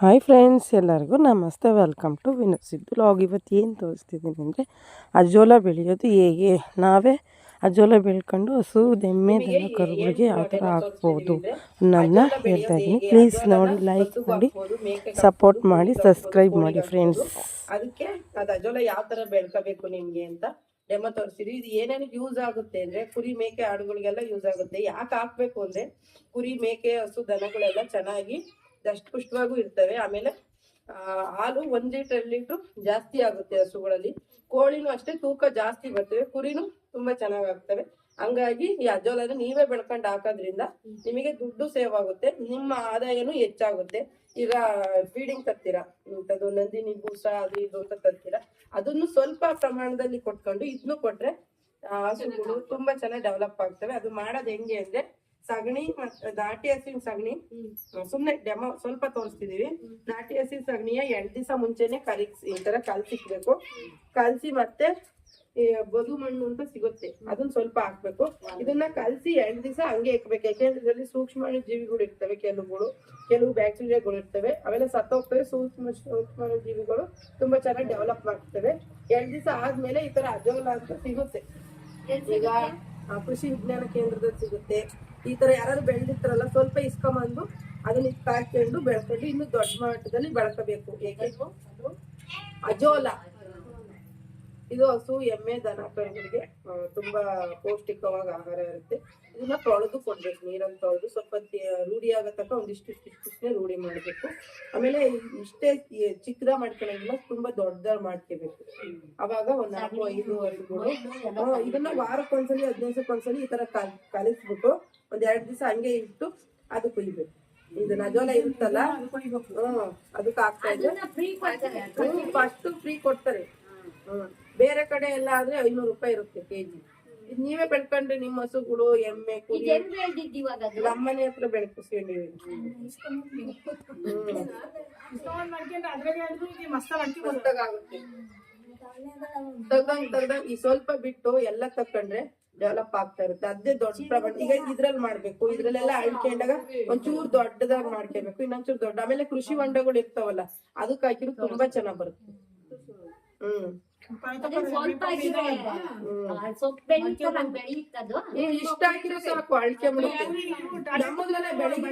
Hi friends ಎಲ್ಲರಿಗೂ ನಮಸ್ತೆ. Welcome to ವಿನಸಿದ್ದು log ಇವತ್ತು ಏನು ತೋರಿಸ್ತಿದ್ದೀನಿ ಅಂದರೆ ಅಜೋಲ ಬೆಳೆಯೋದು ಹೇಗೆ? ನಾವೇ ಅಜೋಲ ಬೆಳ್ಕೊಂಡು ಹಸು ದೆಮ್ಮೆ ದನ ಕರುಗಳಿಗೆ ಯಾವ ಥರ ಹಾಕ್ಬೋದು ನನ್ನ ಹೇಳ್ತಾ ಇದ್ದೀನಿ. ಪ್ಲೀಸ್ ನೋಡಿ ಲೈಕ್ ಮಾಡಿ ಸಪೋರ್ಟ್ ಮಾಡಿ ಸಬ್ಸ್ಕ್ರೈಬ್ ಮಾಡಿ ಫ್ರೆಂಡ್ಸ್ ಅದಕ್ಕೆ ಅದು ಅಜೋಲ ಯಾವ ಥರ ಬೆಳ್ಕೋಬೇಕು ನಿಮಗೆ ಅಂತ ಡೆಮೋ ತೋರಿಸಿದ್ವಿ ಇದು ಏನೇನು ಯೂಸ್ ಆಗುತ್ತೆ ಅಂದ್ರೆ ಕುರಿ ಮೇಕೆ ಆಡುಗಳಿಗೆಲ್ಲ ಯೂಸ್ ಆಗುತ್ತೆ. ಯಾಕೆ ಹಾಕ್ಬೇಕು ಅಂದ್ರೆ ಕುರಿ ಮೇಕೆ ಹಸು ದನಗಳೆಲ್ಲ ಚೆನ್ನಾಗಿ ದಷ್ಟಪುಷ್ಟವಾಗೂ ಇರ್ತವೆ. ಆಮೇಲೆ ಆ, ಹಾಲು ಒಂದ್ ಲೀಟರ್ ಲೀಟರ್ ಜಾಸ್ತಿ ಆಗುತ್ತೆ ಹಸುಗಳಲ್ಲಿ. ಕೋಳಿನೂ ಅಷ್ಟೇ ತೂಕ ಜಾಸ್ತಿ ಬರ್ತವೆ. ಕುರಿನೂ ತುಂಬಾ ಚೆನ್ನಾಗ್ ಆಗ್ತವೆ ಹಂಗಾಗಿ ಈ ಅಜೋಲನ ನೀವೇ ಬೆಳ್ಕೊಂಡು ಹಾಕೋದ್ರಿಂದ ನಿಮಗೆ ದುಡ್ಡು ಸೇವ್ ಆಗುತ್ತೆ. ನಿಮ್ಮ ಆದಾಯನೂ ಹೆಚ್ಚಾಗುತ್ತೆ. ಈಗ ಫೀಡಿಂಗ್ ತರ್ತೀರಾ? ಇಂಥದ್ದು ನಂದಿನಿ ಭೂಸ ಅದು ಇದು ಅಂತ ತರ್ತೀರಾ? ಅದನ್ನು ಸ್ವಲ್ಪ ಪ್ರಮಾಣದಲ್ಲಿ ಕೊಟ್ಕೊಂಡು ಇದನ್ನು ಕೊಟ್ರೆ ಹಸುಗಳು ತುಂಬಾ ಚೆನ್ನಾಗಿ ಡೆವಲಪ್ ಆಗ್ತವೆ. ಅದು ಮಾಡೋದ್ ಹೆಂಗೆ ಅಂದ್ರೆ ಸಗಣಿ ಮತ್ತೆ ನಾಟಿ ಹಸಿನ ಸಗಣಿ. ಸುಮ್ನೆ ಡೆಮೋ ಸ್ವಲ್ಪ ತೋರಿಸ್ತಿದೀವಿ. ನಾಟಿ ಹಸಿನ ಸಗಣಿಯ ಎಂಟ್ ದಿವಸ ಮುಂಚೆನೆ ಕಲಿಸಿ ಈ ತರ ಕಲ್ಸಿಕ್ಬೇಕು ಕಲ್ಸಿ ಮತ್ತೆ ಬದು ಮಣ್ಣು ಅಂತ ಸಿಗುತ್ತೆ. ಅದನ್ನ ಸ್ವಲ್ಪ ಹಾಕ್ಬೇಕು. ಇದನ್ನ ಕಲ್ಸಿ ಎಂಟ್ ದಿವಸ ಹಂಗೆ ಇಕ್ಬೇಕು. ಯಾಕೆಂದ್ರೆ ಇದರಲ್ಲಿ ಸೂಕ್ಷ್ಮ ಜೀವಿಗಳು ಇರ್ತವೆ ಕೆಲವುಗಳು. ಕೆಲವು ಬ್ಯಾಕ್ಟೀರಿಯಾಗಳು ಇರ್ತವೆ. ಅವೆಲ್ಲ ಸತ್ತೋಗ್ತವೆ. ಸೂಕ್ಷ್ಮ ಸೂಕ್ಷ್ಮ ಜೀವಿಗಳು ತುಂಬಾ ಚೆನ್ನಾಗಿ ಡೆವಲಪ್ ಆಗ್ತವೆ. ಎರಡು ದಿವಸ ಆದ್ಮೇಲೆ ಈ ತರ ಅಜೋಲ ಅಂತ ಸಿಗುತ್ತೆ. ಈಗ ಕೃಷಿ ವಿಜ್ಞಾನ ಕೇಂದ್ರದಲ್ಲಿ ಸಿಗುತ್ತೆ. ಈ ತರ ಯಾರಾದ್ರು ಬೆಳೆದಿರ್ತಾರಲ್ಲ, ಸ್ವಲ್ಪ ಇಸ್ಕೊಂಬಂದು ಅದನ್ನ ಹಾಕೊಂಡು ಬೆಳ್ಕೊಂಡು ಇನ್ನು ದೊಡ್ಡ ಮಟ್ಟದಲ್ಲಿ ಬೆಳ್ಕೋಬೇಕು. ಏಕೆ? ಅಜೋಲ. ಇದು ಹಸು, ಎಮ್ಮೆ, ದನ ಕರುಗಳಿಗೆ ತುಂಬಾ ಪೌಷ್ಟಿಕವಾಗಿ ಆಹಾರ ಇರುತ್ತೆ. ಇದನ್ನ ತೊಳೆದು ಕೊಡ್ಬೇಕು ನೀರನ್ನ ತೊಳೆದು ಸ್ವಲ್ಪ ರೂಢಿ ಆಗತಕ್ಕ ಒಂದಿಷ್ಟು ಇಷ್ಟಿಷ್ಟೇ ರೂಢಿ ಮಾಡ್ಬೇಕು. ಆಮೇಲೆ ಇಷ್ಟೇ ಚಿಕ್ಕದ ಮಾಡ್ಕೊಳಂಗಿಲ್ಲ, ತುಂಬಾ ದೊಡ್ಡದಾಗಿ ಮಾಡ್ಕೋಬೇಕು. ಅವಾಗ ಒಂದ್ ನಾಲ್ಕು, ಐದು ವರ್ಷಗಳು ಇದನ್ನ ವಾರಕ್ಕೊಂದ್ಸಲಿ, ಹದಿನೈದು ದಿವಸಕ್ಕೊಂದ್ಸಲಿ ಈ ತರ ಕಲ್ ಕಲಿಸ್ಬಿಟ್ಟು ಒಂದ್ ಎರಡ್ ದಿವಸ ಹಂಗೆ ಇಟ್ಟು ಅದು ಕುಯ್ಬೇಕು. ಇದು ನಜೋಲ ಇರುತ್ತಲ್ಲ ಹ್ಮ್ ಅದಕ್ಕೆ ಆಗ್ತಾ ಇದೆ ಫಸ್ಟ್ ಫ್ರೀ ಕೊಡ್ತಾರೆ. ಹ್ಮ್. ಬೇರೆ ಕಡೆ ಎಲ್ಲ ಆದ್ರೆ ಐನೂರು ರೂಪಾಯಿ ಇರುತ್ತೆ ಕೆಜಿ ಇದು ನೀವೇ ಬೆಳ್ಕೊಂಡ್ರೆ ನಿಮ್ಮ ಹಸುಗಳು ಎಮ್ಮೆ ಕುರಿ. ನಮ್ಮನೆ ಹತ್ರ ತಗ್ದಂಗ್ ತಗ್ದಂಗ್ ಈ ಸ್ವಲ್ಪ ಬಿಟ್ಟು ಎಲ್ಲ ತಕೊಂಡ್ರೆ ಡೆವಲಪ್ ಆಗ್ತಾ ಇರುತ್ತೆ. ಅದೇ ದೊಡ್ಡ ಪ್ರಮಾಣ. ಈಗ ಇದ್ರಲ್ಲಿ ಮಾಡ್ಬೇಕು. ಇದ್ರಲ್ಲೆಲ್ಲ ಅಳ್ಕೊಂಡಾಗ ಒಂಚೂರು ದೊಡ್ಡದಾಗಿ ಮಾಡ್ಕೋಬೇಕು ಇನ್ನೊಂಚೂರು ದೊಡ್ಡ. ಆಮೇಲೆ ಕೃಷಿ ಹೊಂಡಗಳು ಇರ್ತಾವಲ್ಲ ಅದಕ್ಕೆ ಹಾಕಿರೋ ತುಂಬಾ ಚೆನ್ನಾಗ್ ಬರುತ್ತೆ. ಹ್ಮ್. ನೀವು ಇಷ್ಟ ಹಾಕಿರೋ ಸಾಕು ಅಳ್ಕೆ ಬಿಡುತ್ತೆ ನಮ್ಮದ್ರಲ್ಲೇ ಬೆಳಿಗ್ಗೆ